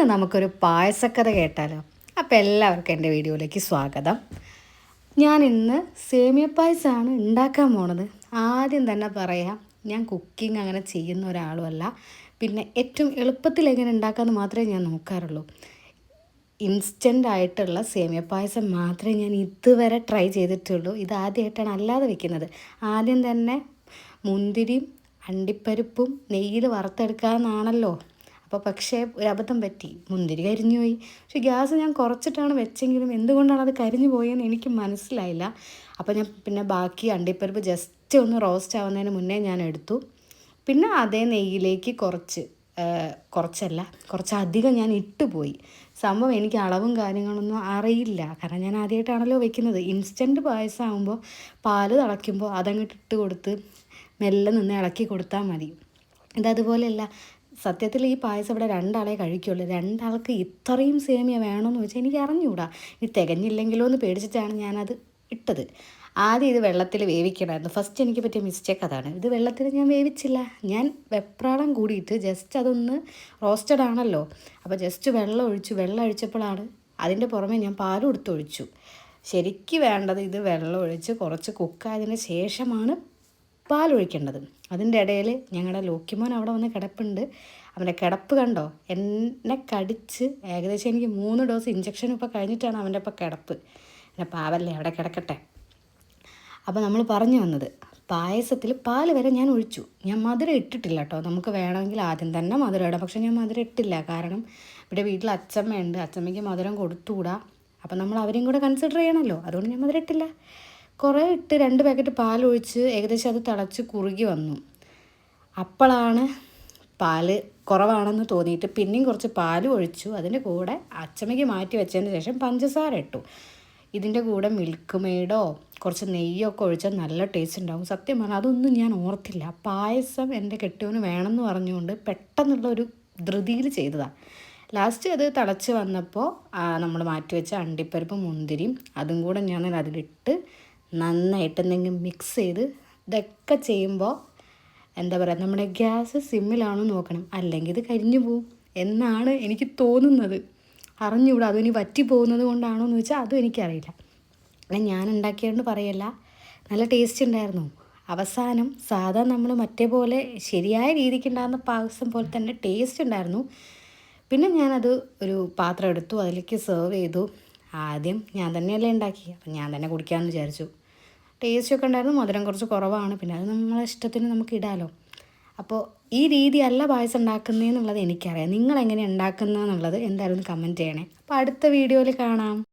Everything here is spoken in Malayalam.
ഇന്ന് നമുക്കൊരു പായസക്കഥ കേട്ടാലോ? അപ്പോൾ എല്ലാവർക്കും എന്റെ വീഡിയോയിലേക്ക് സ്വാഗതം. ഞാൻ ഇന്ന് സേമിയ പായസമാണ് ഉണ്ടാക്കാൻ പോണത്. ആദ്യം തന്നെ പറയാം ഞാൻ കുക്കിംഗ് അങ്ങനെ ചെയ്യുന്ന ഒരാളുമല്ല. പിന്നെ ഏറ്റവും എളുപ്പത്തിൽ എങ്ങനെ ഉണ്ടാക്കാമെന്ന് മാത്രമേ ഞാൻ നോക്കാറുള്ളൂ. ഇൻസ്റ്റന്റ് ആയിട്ടുള്ള സേമിയ പായസം മാത്രമേ ഞാൻ ഇതുവരെ ട്രൈ ചെയ്തിട്ടുള്ളൂ. ഇത് ആദ്യമായിട്ടാണ് അല്ലാതെ വെക്കുന്നത്. ആദ്യം തന്നെ മുന്തിരിയും അണ്ടിപ്പരിപ്പും നെയ്യിൽ വറുത്തെടുക്കാമെന്നാണല്ലോ അപ്പോൾ പക്ഷേ ഒരു അബദ്ധം പറ്റി. മുന്തിരി കരിഞ്ഞു പോയി. പക്ഷേ ഗ്യാസ് ഞാൻ കുറച്ചിട്ടാണ് വെച്ചെങ്കിലും എന്തുകൊണ്ടാണ് അത് കരിഞ്ഞു പോയെന്ന് എനിക്ക് മനസ്സിലായില്ല. അപ്പോൾ ഞാൻ പിന്നെ ബാക്കി അണ്ടിപ്പരിപ്പ് ജസ്റ്റ് ഒന്ന് റോസ്റ്റ് ആവുന്നതിന് മുന്നേ ഞാൻ എടുത്തു. പിന്നെ അതേ നെയ്യിലേക്ക് കുറച്ച് കുറച്ചല്ല കുറച്ചധികം ഞാൻ ഇട്ടുപോയി സംഭവം എനിക്ക് അളവും കാര്യങ്ങളൊന്നും അറിയില്ല. കാരണം ഞാൻ ആദ്യമായിട്ടാണല്ലോ വെക്കുന്നത്. ഇൻസ്റ്റന്റ് പായസം ആകുമ്പോൾ പാൽ തിളയ്ക്കുമ്പോൾ അതങ്ങോട്ട് ഇട്ട് കൊടുത്ത് മെല്ലെ നിന്ന് ഇളക്കി കൊടുത്താൽ മതി. ഇതതുപോലെയല്ല സത്യത്തിൽ ഈ പായസം ഇവിടെ രണ്ടാളെ കഴിക്കുള്ളൂ. രണ്ടാൾക്ക് ഇത്രയും സേമിയ വേണമെന്ന് വെച്ചാൽ എനിക്ക് അറിഞ്ഞുകൂടാ ഇത് തികഞ്ഞില്ലെങ്കിലോ എന്ന് പേടിച്ചിട്ടാണ് ഞാനത് ഇട്ടത്. ആദ്യം ഇത് വെള്ളത്തിൽ വേവിക്കണമായിരുന്നു. ഫസ്റ്റ് എനിക്ക് പറ്റിയ മിസ്റ്റേക്ക് അതാണ്. ഇത് വെള്ളത്തിൽ ഞാൻ വേവിച്ചില്ല. ഞാൻ വെപ്രാളം കൂടിയിട്ട് ജസ്റ്റ് അതൊന്ന് റോസ്റ്റഡ് ആണല്ലോ. അപ്പോൾ ജസ്റ്റ് വെള്ളം ഒഴിച്ചു. വെള്ളം ഒഴിച്ചപ്പോഴാണ് അതിന്റെ പുറമെ ഞാൻ പാലും എടുത്തൊഴിച്ചു. ശരിക്ക് വേണ്ടത് ഇത് വെള്ളം ഒഴിച്ച് കുറച്ച് കുക്കായതിന് ശേഷമാണ് പാലൊഴിക്കേണ്ടത്. അതിന്റെ ഇടയിൽ ഞങ്ങളുടെ ലോക്കിമോൻ അവിടെ വന്ന് കിടപ്പുണ്ട്. അവന്റെ കിടപ്പ് കണ്ടോ? എന്നെ കടിച്ച് ഏകദേശം എനിക്ക് മൂന്ന് ഡോസ് ഇഞ്ചക്ഷൻ ഇപ്പോൾ കഴിഞ്ഞിട്ടാണ് അവന്റെ ഇപ്പോൾ കിടപ്പ്. എന്റെ പാവല്ലേ അവിടെ കിടക്കട്ടെ. അപ്പോൾ നമ്മൾ പറഞ്ഞു വന്നത് പായസത്തിൽ പാൽ വരെ ഞാൻ ഒഴിച്ചു. ഞാൻ മധുരം ഇട്ടിട്ടില്ല കേട്ടോ. നമുക്ക് വേണമെങ്കിൽ ആദ്യം തന്നെ മധുരം ഇടാം. പക്ഷേ ഞാൻ മധുരം ഇട്ടില്ല. കാരണം ഇവിടെ വീട്ടിൽ അച്ചമ്മയുണ്ട് അച്ചമ്മയ്ക്ക് മധുരം കൊടുത്തുകൂടാ. അപ്പം നമ്മൾ അവരെയും കൂടെ കൺസിഡർ ചെയ്യണമല്ലോ. അതുകൊണ്ട് ഞാൻ മധുരം ഇട്ടില്ല. കുറേ ഇട്ട് രണ്ട് പാക്കറ്റ് പാലൊഴിച്ച് ഏകദേശം അത് തിളച്ച് കുറുകി വന്നു. അപ്പോഴാണ് പാൽ കുറവാണെന്ന് തോന്നിയിട്ട് പിന്നെയും കുറച്ച് പാൽ ഒഴിച്ചു. അതിന്റെ കൂടെ അച്ചമ്മയ്ക്ക് മാറ്റി വെച്ചതിന് ശേഷം പഞ്ചസാര ഇട്ടു. ഇതിന്റെ കൂടെ മിൽക്ക് മെയ്ഡോ കുറച്ച് നെയ്യൊക്കെ ഒഴിച്ചാൽ നല്ല ടേസ്റ്റ് ഉണ്ടാകും സത്യം പറഞ്ഞാൽ അതൊന്നും ഞാൻ ഓർത്തില്ല. പായസം എന്റെ കെട്ടിയവന് വേണമെന്ന് പറഞ്ഞുകൊണ്ട് പെട്ടെന്നുള്ള ഒരു ധൃതിയിൽ ചെയ്തതാണ് ലാസ്റ്റ് അത് തിളച്ച് വന്നപ്പോൾ നമ്മൾ മാറ്റി വെച്ച അണ്ടിപ്പരിപ്പ് മുന്തിരിയും അതും കൂടെ ഞാൻ അതിലിട്ട് നന്നായിട്ട് എന്തെങ്കിലും മിക്സ് ചെയ്ത് ഇതൊക്കെ ചെയ്യുമ്പോൾ എന്താ പറയുക നമ്മുടെ ഗ്യാസ് സിമ്മിലാണോ നോക്കണം. അല്ലെങ്കിൽ ഇത് കരിഞ്ഞു പോവും എന്നാണ് എനിക്ക് തോന്നുന്നത്. അറിഞ്ഞുകൂടാ അതും ഇനി വറ്റി പോകുന്നത് കൊണ്ടാണോ എന്ന് വെച്ചാൽ അതും എനിക്കറിയില്ല. അല്ല ഞാൻ ഉണ്ടാക്കിയതുകൊണ്ട് പറയല്ല നല്ല ടേസ്റ്റ് ഉണ്ടായിരുന്നു. അവസാനം സാധാ നമ്മൾ മറ്റേ പോലെ ശരിയായ രീതിക്ക് ഉണ്ടാകുന്ന പായസം പോലെ തന്നെ ടേസ്റ്റ് ഉണ്ടായിരുന്നു. പിന്നെ ഞാനത് ഒരു പാത്രം എടുത്തു അതിലേക്ക് സെർവ് ചെയ്തു. ആദ്യം ഞാൻ തന്നെയല്ലേ ഉണ്ടാക്കി അപ്പം ഞാൻ തന്നെ കുടിക്കാമെന്ന് വിചാരിച്ചു. ടേസ്റ്റ് ഒക്കെ ഉണ്ടായിരുന്നു മധുരം കുറച്ച് കുറവാണ്. പിന്നെ അത് നമ്മളെ ഇഷ്ടത്തിന് നമുക്ക് ഇടാമല്ലോ അപ്പോൾ ഈ രീതി അല്ല പായസം ഉണ്ടാക്കുന്നതെന്നുള്ളത് എനിക്കറിയാം. നിങ്ങൾ എങ്ങനെ ഉണ്ടാക്കുന്നതെന്നുള്ളത് എന്തായാലും കമന്റ് ചെയ്യണേ. അപ്പോൾ അടുത്ത വീഡിയോയിൽ കാണാം.